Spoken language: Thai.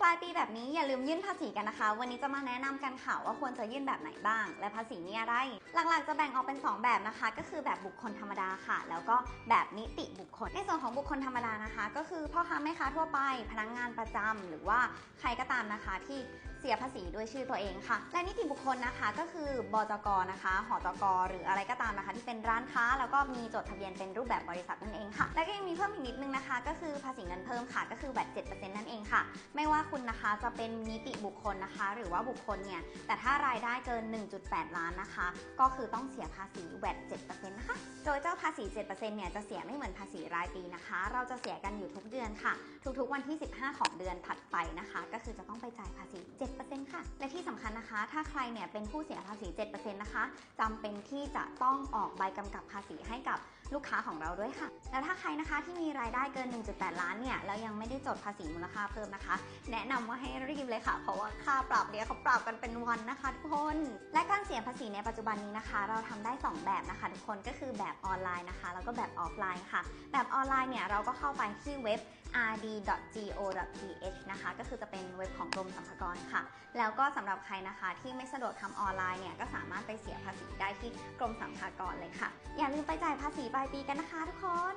ปลายปีแบบนี้อย่าลืมยื่นภาษีกันนะคะ วันนี้จะมาแนะนำกันค่ะว่าควรจะยื่นแบบไหนบ้าง และภาษีมีอะไร หลักๆจะแบ่งออกเป็น 2 แบบนะคะ ก็คือแบบบุคคลธรรมดาค่ะ แล้วก็แบบนิติบุคคล ในส่วนของบุคคลธรรมดานะคะ ก็คือพ่อค้าแม่ค้าทั่วไป พนักงานประจำหรือว่าใครก็ตามนะคะที่เสียภาษีด้วยชื่อตัวเองค่ะ และนิติบุคคลนะคะก็คือบจกนะคะ หอจก หรืออะไรก็ตามนะคะ ที่เป็นร้านค้า แล้วก็มีจดทะเบียนเป็นรูปแบบบริษัทนั่นเองค่ะ แล้วก็ยังมีเพิ่มอีกนิดนึงนะคะ ก็คือภาษีเงินเพิ่มค่ะ ก็คือแวด7%นั่นเองค่ะ ไม่ว่าคุณนะคะจะเป็นนิติบุคคลนะคะ หรือว่าบุคคลเนี่ย แต่ถ้ารายได้เกิน 1.8 ล้านนะคะ ก็คือต้องเสียภาษีแวด7%นะคะ โดยเจ้าภาษี 7%เนี่ยจะเสียไม่เหมือนภาษีรายปีนะคะ เราจะเสียกันอยู่ทุกเดือนค่ะ ทุกๆวันที่ 15 ของเดือนถัดไปนะคะ ก็คือจะต้องไปจ่ายภาษี7% espacio ค่ะ และที่สำคัญนะคะ ถ้าใครเนี่ยเป็นผู้เสียภาษี 7%นะคะจำเป็นที่จะต้องออกใบกำกับภาษีให้กับลูกค้าของเราด้วยค่ะ แล้วถ้าใครนะคะที่มีรายได้เกิน 1.8 ล้านเนี่ยแล้วยังไม่ได้จดภาษีมูลค่าเพิ่มนะคะ แนะนำว่าให้รีบเลยค่ะ เพราะว่าค่าปรับเนี่ยเขาปรับกันเป็นวันนะคะทุกคน และการเสียภาษีในปัจจุบันนี้นะคะ เราทำได้ 2 แบบนะคะทุกคนก็คือแบบออนไลน์นะคะ แล้วก็แบบออฟไลน์ค่ะ แบบออนไลน์เนี่ยเราก็เข้าไปที่เว็บ rd.go.th นะคะก็คือจะเป็นเว็บของกรมสรรพากรค่ะแล้วก็สำหรับใครนะคะที่ไม่สะดวกทำออนไลน์เนี่ยก็สามารถไปเสียภาษีได้ที่กรมสรรพากรเลยค่ะ อย่าลืมไปจ่ายภาษีปลายปีกันนะคะทุกคน